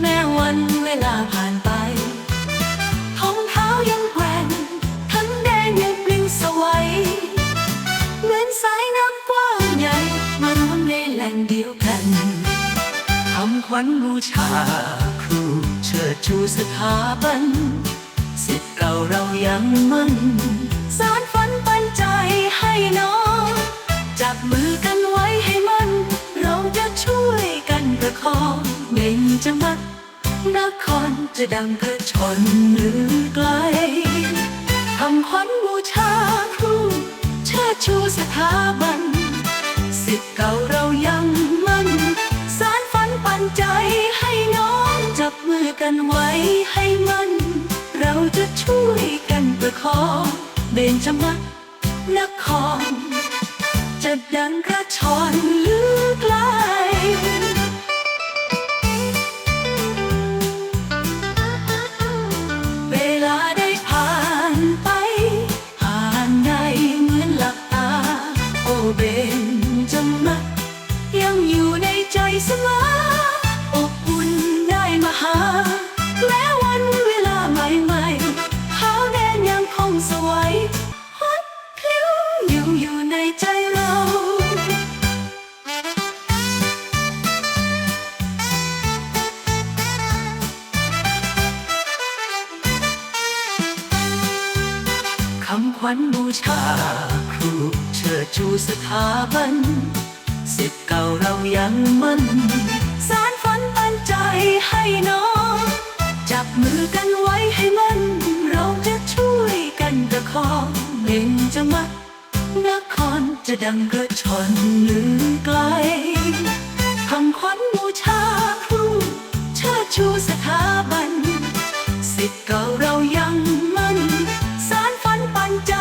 แม้วันเวลาผ่านไปท้องเท้ายังแกว่งทั้งแดงยังปลิวสวัยเหมือนสายน้ำกว้างใหญ่มารวมในแหล่งเดียวกันคำขวัญบูชาครูเชิดชูสถาบันสิทธิ์เราเรายังมั่นสารฝันปันใจให้น้องจับมือกันไว้ให้มั่น เราจะช่วยกันประคอง เบ่งจะมัดนครจะดังกระชอนหรือไกลคำขวัญบูชาครูเชิดชูสถาบัน สิทธิ์เก่าเรายังมั่น สารฝันปันใจให้น้องจับมือกันไว้ให้มันเราจะช่วยกันประคองเบนจมัดนครจะดังกระชอนหรือ เสมอ อบอุ่นได้มาหา แม้วันเวลาใหม่ๆเขาแดนยังคงสวยฮอตคลิ้วยังอยู่ในใจเราคำขวัญบูชาครูเชิดชูสถาบัน สิทธิ์เก่าเรายังมั่น สารฝันปันใจให้น้อง จับมือกันไว้ให้มันเราจะช่วยกันประคองเบ่งจะมัดนครจะดังกระชอนหรือไกลคำขวัญบูชาครูเชิดชูสถาบัน สิทธิ์เก่าเรายังมั่น สารฝันปันใจ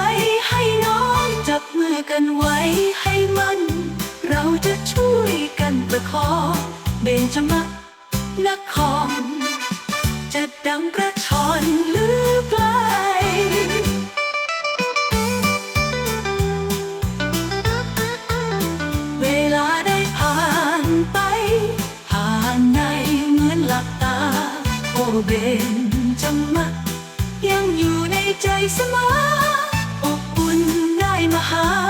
ให้น้องจับมือกันไว้ให้มัน เราจะช่วยกันประคองเบนจมักนครจะดังกระชอนหรือไกลเวลาได้ผ่านไป ผ่านในเหมือนหลับตา โอเบนจมัดยังอยู่ในใจเสมออบอุ่นได้มหา